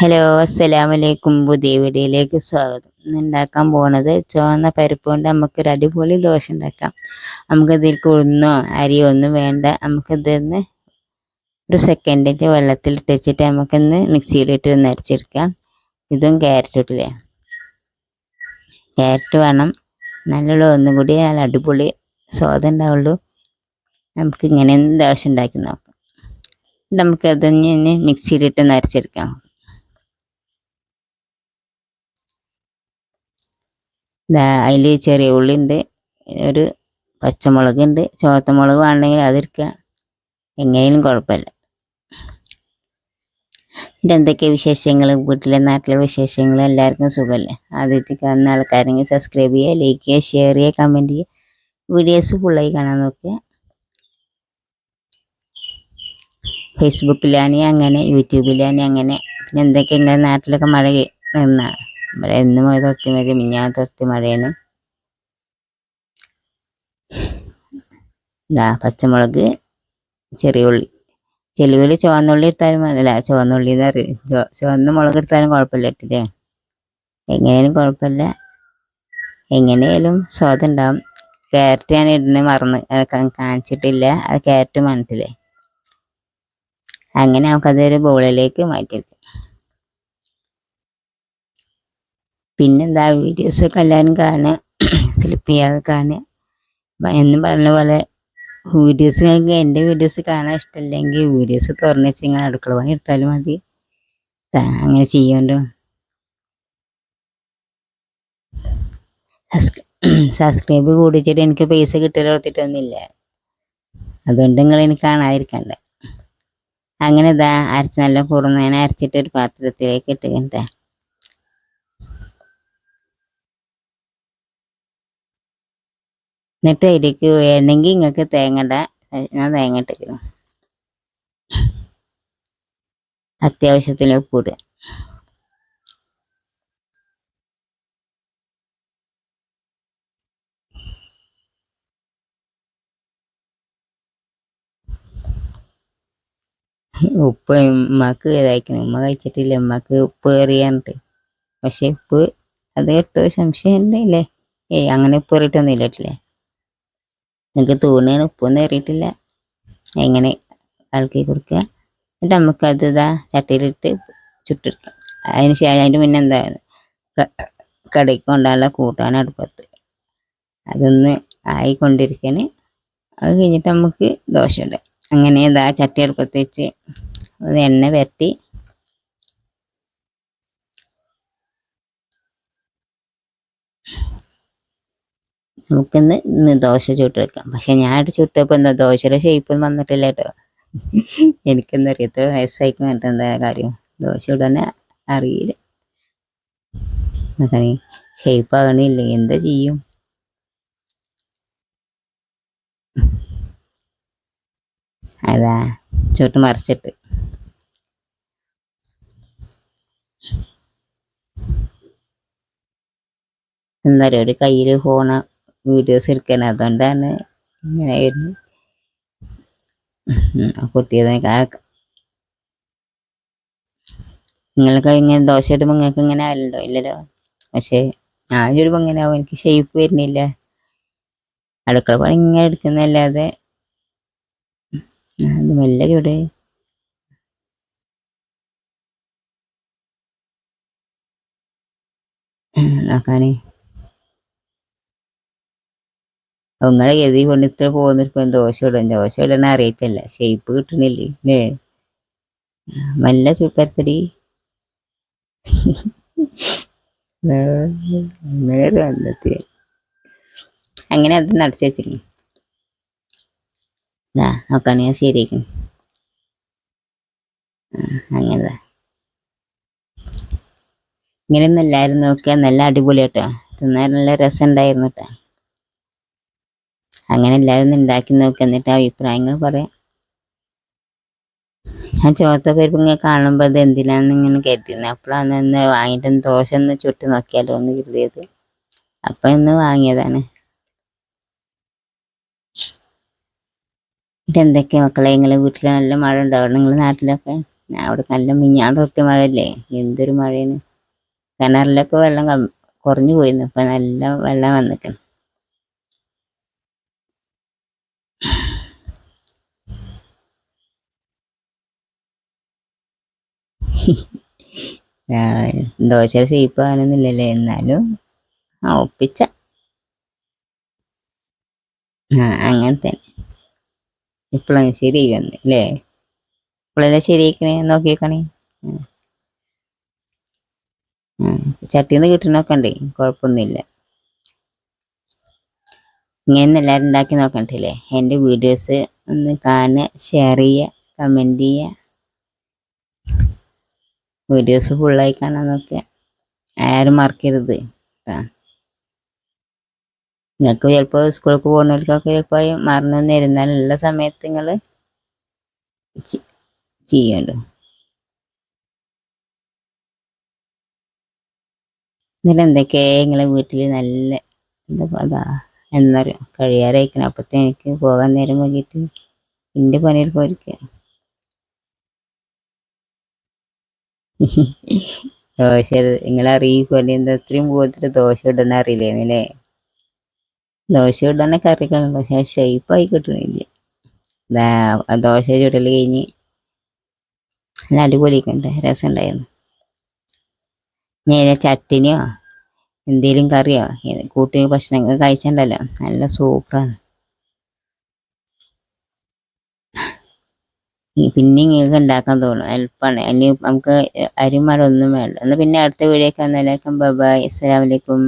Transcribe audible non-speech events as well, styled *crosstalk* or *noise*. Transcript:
Hello അസ്സലാമു അലൈക്കും പുതിയ വീഡിയോയിലേക്ക് സ്വാഗതം. ഇന്ന് ഉണ്ടാക്കാൻ പോകുന്നത് ചുവന്ന പരിപ്പ് കൊണ്ട് നമുക്കൊരു അടിപൊളി ദോശ ഉണ്ടാക്കാം നമുക്കിതിലേക്ക് ഉഴുന്നോ അരിയോ ഒന്നും വേണ്ട. നമുക്കിതൊന്ന് ഒരു സെക്കൻഡിന്റെ വെള്ളത്തിൽ ഇട്ടിട്ട് നമുക്കൊന്ന് മിക്സിയിലിട്ട് ഒന്ന് അരച്ചെടുക്കാം. ഇതും ക്യാരറ്റ് ഇട്ടില്ലേ? ക്യാരറ്റ് വേണം. നല്ലോണം ഒന്നും കൂടി നല്ല അടിപൊളി സ്വാദം ഉണ്ടാവുള്ളൂ നമുക്ക് ഇങ്ങനെ ദോശ ഉണ്ടാക്കി നോക്കാം. നമുക്കതൊന്ന് മിക്സിയിലിട്ട് ഒന്ന് അതിൽ ചെറിയ ഉള്ളി ഉണ്ട് ഒരു പച്ചമുളക് ഉണ്ട് ചുവത്ത മുളക് വേണമെങ്കിൽ അതിരിക്കുക എങ്ങനെയും കുഴപ്പമില്ല ഇതെന്തൊക്കെ വിശേഷങ്ങൾ വീട്ടിലെ നാട്ടിലെ വിശേഷങ്ങൾ എല്ലാവർക്കും സുഖമല്ലേ ആദ്യത്തെ കാണുന്ന ആൾക്കാരെങ്കിൽ സബ്സ്ക്രൈബ് ചെയ്യുക ലൈക്ക് ചെയ്യുക ഷെയർ ചെയ്യുക കമന്റ് ചെയ്യുക. വീഡിയോസ് ഫുള്ളായി കാണാൻ നോക്കുക. ഫേസ്ബുക്കിലാണെങ്കിൽ അങ്ങനെ യൂട്യൂബിലാണെങ്കിൽ അങ്ങനെ. പിന്നെ എന്തൊക്കെ ഇങ്ങനെ നാട്ടിലൊക്കെ മഴ നിന്നാ ഇവിടെ എന്നും തൊത്തി മതി മിഞ്ഞാൻ തൊത്തി മഴയാണ്. ഇതാ പച്ചമുളക് ചെറിയ ഉള്ളി. ചെലുവിൽ ചുവന്നുള്ളി എടുത്താലും അല്ല ചുവന്നുള്ളി എന്ന് അറിയും ചുവന്ന മുളക് എടുത്താലും കുഴപ്പമില്ല ഇട്ടില്ലേ എങ്ങനെയാലും കുഴപ്പമില്ല. എങ്ങനെയാലും സ്വാദം ഉണ്ടാവും. ക്യാരറ്റ് ഞാൻ ഇടുന്നത് മറന്ന് കാണിച്ചിട്ടില്ല. അത് ക്യാരറ്റ് മണത്തില്ലേ അങ്ങനെ നമുക്കതൊരു ബോളിലേക്ക് മാറ്റിയെടുക്കാം. പിന്നെന്താ വീഡിയോസൊക്കെ എല്ലാവരും കാണുക സ്ലിപ്പ് ചെയ്യാതെ കാണുക. എന്ന് പറഞ്ഞ പോലെ വീഡിയോസ് ഞങ്ങൾക്ക് എന്റെ വീഡിയോസ് കാണാൻ ഇഷ്ടമല്ലെങ്കിൽ വീഡിയോസ് തുറന്ന് വെച്ച് നിങ്ങൾ അടുക്കള പണി എടുത്താലും മതി. അങ്ങനെ ചെയ്യണ്ടോ? സബ്സ്ക്രൈബ് കൂടിച്ചിട്ട് എനിക്ക് പൈസ കിട്ടൽ കൊടുത്തിട്ടൊന്നുമില്ല. അതുകൊണ്ട് നിങ്ങൾ എനിക്ക് കാണാതിരിക്കണ്ട. അങ്ങനെ ഇതാ അരച്ച് നല്ല കുറുന്നേനെ അരച്ചിട്ട് ഒരു പാത്രത്തിലേക്ക് ഇട്ടുകണ്ടേ എന്നിട്ട് അതിലേക്ക് വേണമെങ്കിൽ നിങ്ങൾക്ക് തേങ്ങട ഞാൻ തേങ്ങ ഇട്ടിരിക്കുന്നു. അത്യാവശ്യത്തിന് ഉപ്പിടുക ഉപ്പ് ഉമ്മക്ക് ഇതായിരിക്കണം ഉമ്മ കഴിച്ചിട്ടില്ല. ഉമ്മക്ക് ഉപ്പ് കയറിയാണ്ട്. പക്ഷെ ഉപ്പ് അത് കേട്ടോ സംശയം ഉണ്ടല്ലേ ഏയ് അങ്ങനെ ഉപ്പ് കയറിയിട്ടൊന്നും ഇല്ലട്ടില്ലേ? നിങ്ങൾക്ക് തോന്നുകയാണ് ഉപ്പൊന്നും ഏറിയിട്ടില്ല എങ്ങനെ ഇളക്കി കൊടുക്കുക. എന്നിട്ട് നമുക്കത് ഇതാ ചട്ടിയിലിട്ട് ചുട്ടെടുക്കാം. അതിന് ശേഷം അതിന്റെ മുന്നേ എന്താ കടയ്ക്ക് കൊണ്ടാനുള്ള കൂട്ടാൻ അടുപ്പത്ത്. അതൊന്ന് ആയിക്കൊണ്ടിരിക്കാൻ അത് കഴിഞ്ഞിട്ട് നമുക്ക് ദോശ അങ്ങനെ ഇതാ ചട്ടി അടുപ്പത്ത് വെച്ച് എണ്ണ പരത്തി നമുക്കിന്ന് ഇന്ന് ദോശ ചുട്ട് വെക്കാം. പക്ഷെ ഞാൻ ചുട്ടപ്പോൾ എന്താ ദോശയുടെ ഷേപ്പ് വന്നിട്ടില്ല കേട്ടോ. എനിക്കെന്താ അറിയാം വയസ്സായിക്കും എന്നിട്ട് എന്താ കാര്യം? ദോശ ഇടാൻ അറിയില്ല. ഷേപ്പ് ആകണില്ല എന്താ ചെയ്യും? അതാ ചുട്ട് മറിച്ചിട്ട്. എന്താ ഒരു കയ്യിൽ ഫോണ് വീഡിയോസ് എടുക്കാൻ അതുകൊണ്ടാണ് ഇങ്ങനെ വരുന്നത്. നിങ്ങൾക്ക് ഇങ്ങനെ ദോശ ഇടുമ്പോൾ നിങ്ങൾക്ക് ഇങ്ങനെ ആവില്ലല്ലോ ഇല്ലല്ലോ. പക്ഷേ ഞാൻ ചുടുമ്പോൾ ഇങ്ങനെ ആവും. എനിക്ക് ഷേപ്പ് വരുന്നില്ല. അടുക്കള പണി ഇങ്ങനെ എടുക്കുന്നല്ലാതെ. മെല്ലെ ചൂട് നോക്കാനേ. നിങ്ങളെ ഗതി കൊണ്ട് ഇത്ര പോകുന്നിരിക്കും ദോശ ഇടാൻ ദോശ ഇടാൻ അറിയത്തില്ല. ഷേപ്പ് കിട്ടണില്ലേ? അല്ലേ നല്ല ചുട്ടത്തടി *laughs* അങ്ങനെ അത് നടത്തി വെച്ചിരുന്നു ഇതാ നോക്കാണ് ഞാൻ ശരിയാക്കും അങ്ങനെ ഇങ്ങനെയൊന്നും എല്ലാവരും നോക്കിയാൽ നല്ല അടിപൊളിയാട്ടോ. തിന്നാൻ നല്ല രസം ഉണ്ടായിരുന്നു കേട്ടോ. അങ്ങനെ എല്ലാവരും ഉണ്ടാക്കി നോക്കി എന്നിട്ട് അഭിപ്രായങ്ങൾ പറയാം. ഞാൻ ചുവത്ത പരിപ്പ് ഇങ്ങനെ കാണുമ്പോൾ അത് എന്തിനാന്ന് ഇങ്ങനെ കരുതിയിരുന്നു അപ്പോഴാണ് ഒന്ന് വാങ്ങിയിട്ട് ദോശ ഒന്ന് ചുട്ട് നോക്കിയാലോ എന്ന് കരുതിയത്. അപ്പം ഇന്ന് വാങ്ങിയതാണ്. ഇതെന്തൊക്കെയാ മക്കളെ? നിങ്ങളെ വീട്ടിൽ നല്ല മഴ ഉണ്ടാവും നിങ്ങളുടെ നാട്ടിലൊക്കെ? അവിടെ നല്ല മിഞ്ഞാൻ തൊട്ട് മഴയല്ലേ? എന്തൊരു മഴയാണ്. കിണറിലൊക്കെ വെള്ളം കുറഞ്ഞു പോയിരുന്നു ഇപ്പൊ നല്ല വെള്ളം വന്നിക്കണം. *laughs* ദോശ സീപ്പാകാനൊന്നുമില്ലല്ലേ എന്നാലും ആ ഒപ്പിച്ച. ആ അങ്ങനെ തന്നെ ഇപ്പോഴാണ് ശരിയായി വന്ന് അല്ലേ? ഇപ്പോഴല്ലേ ശരിയാക്കണേ നോക്കിയേക്കണേ. ചട്ടിന്ന് കിട്ടി നോക്കണ്ടേ കുഴപ്പമൊന്നുമില്ല. ഇങ്ങനെ എല്ലാവരും ഉണ്ടാക്കി നോക്കണ്ടല്ലേ എന്റെ വീഡിയോസ് ഒന്ന് കാണുക ഷെയർ ചെയ്യുക കമന്റ് ചെയ്യുക. വീഡിയോസ് ഫുള്ളായി കാണാൻ നോക്കുക ആരും മറക്കരുത് നിങ്ങൾക്ക് ചിലപ്പോൾ സ്കൂളിൽ പോകുന്നവർക്കൊക്കെ ചിലപ്പോൾ മറന്നു നിരുന്നാലുള്ള സമയത്ത് നിങ്ങൾ ചെയ്യണ്ടോ? ഇന്നലെ എന്തൊക്കെ നിങ്ങളെ വീട്ടിൽ നല്ല എന്താ അതാ എന്നറിയാം കഴിയാറായിരിക്കണം അപ്പത്തെ എനിക്ക് പോകാൻ നേരം വൈകിട്ട് എന്റെ പണിയിൽ *laughs* ദോശ നിങ്ങളെ അറിയിക്കുമല്ലേ എന്താ ഇത്രയും പോയിട്ട് ദോശ ഇടണ അറിയില്ലേന്നല്ലേ? ദോശ ഇടണ കറിയൊക്കെ പക്ഷെ ഷേപ്പായി കിട്ടണില്ല. ദോശ ചുടൽ കഴിഞ്ഞ് നല്ല അടിപൊളിയൊക്കെ രസം ഉണ്ടായിരുന്നു ഞാൻ ചട്ടിനിയോ എന്തേലും കറിയോ കൂട്ടി ഭക്ഷണം കഴിച്ചിട്ടുണ്ടല്ലോ നല്ല സൂപ്പറാണ് പിന്നെ ഇങ്ങനെ ഉണ്ടാക്കാൻ തോന്നും. എളുപ്പമാണ് അതിന് നമുക്ക് അരിമല ഒന്നും വേണ്ട. എന്നാൽ പിന്നെ അടുത്ത വീഡിയോ കാണാനേക്കും ബൈ ബൈ അസ്സലാമലൈക്കും